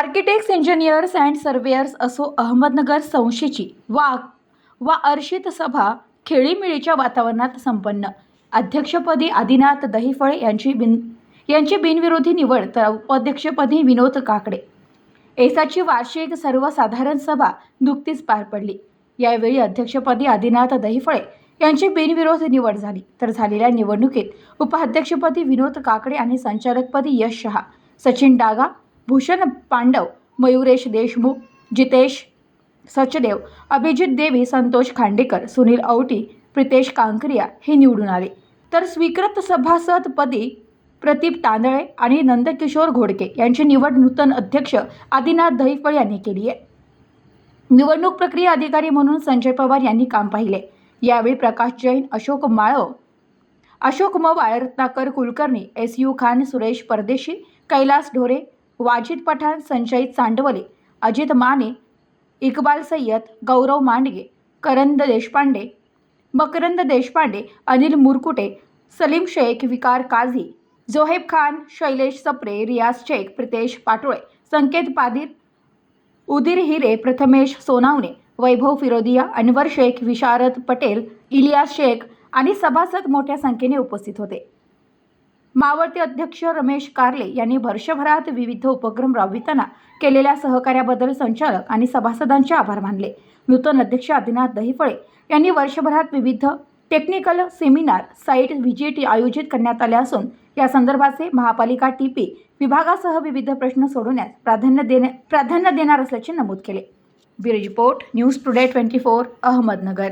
Architects engineers and surveyor's असो अहमदनगर संस्थेची वा वा अर्षित सभा खेळीमेळीच्या वातावरणात संपन्न. अध्यक्षपदी आदिनाथ दहिफळे यांची बिन यांची बिनविरोधी निवड तर उपाध्यक्षपदी विनोद काकडे. एसाची वार्षिक सर्वसाधारण सभा नुकतीच पार पडली. यावेळी अध्यक्षपदी आदिनाथ दहिफळे यांची बिनविरोध निवड झाली. तर झालेल्या निवडणुकीत उपाध्यक्षपदी विनोद काकडे आणि संचालकपदी यश शहा सचिन डागा भूषण पांडव मयुरेश देशमुख जितेश सचदेव अभिजित देवी संतोष खांडेकर सुनील औटी प्रितेश कांकरिया हे निवडून आले. तर स्वीकृत सभासदपदी प्रदीप तांदळे आणि नंदकिशोर घोडके यांची निवड नूतन अध्यक्ष आदिनाथ दहिफळ यांनी केली आहे. निवडणूक प्रक्रिया अधिकारी म्हणून संजय पवार यांनी काम पाहिले. यावेळी प्रकाश जैन अशोक माळव अशोक मवाळ रत्नाकर कुलकर्णी एस यू खान सुरेश परदेशी कैलास ढोरे वाजिद पठाण संशयित चांडवले अजित माने इकबाल सय्यद गौरव मांडगे करंद देशपांडे मकरंद देशपांडे अनिल मुरकुटे सलीम शेख विकार काझी जोहेब खान शैलेश सप्रे रियाज शेख प्रितेश पाटोळे संकेत पादीर उदिर हिरे प्रथमेश सोनावणे वैभव फिरोदिया अनवर शेख विशारद पटेल इलियास शेख आणि सभासद मोठ्या संख्येने उपस्थित होते. मावळते अध्यक्ष रमेश कारले यांनी वर्षभरात विविध उपक्रम राबविताना केलेल्या सहकार्याबद्दल संचालक आणि सभासदांचे आभार मानले. नूतन अध्यक्ष आदिनाथ दहिफळे यांनी वर्षभरात विविध टेक्निकल सेमिनार साईट व्हिजिट आयोजित करण्यात आले असून या संदर्भाचे महापालिका टीपी विभागासह विविध प्रश्न सोडवण्यास प्राधान्य देणे प्राधान्य देणार असल्याचे नमूद केले. Bureau report news today twenty four Ahmednagar.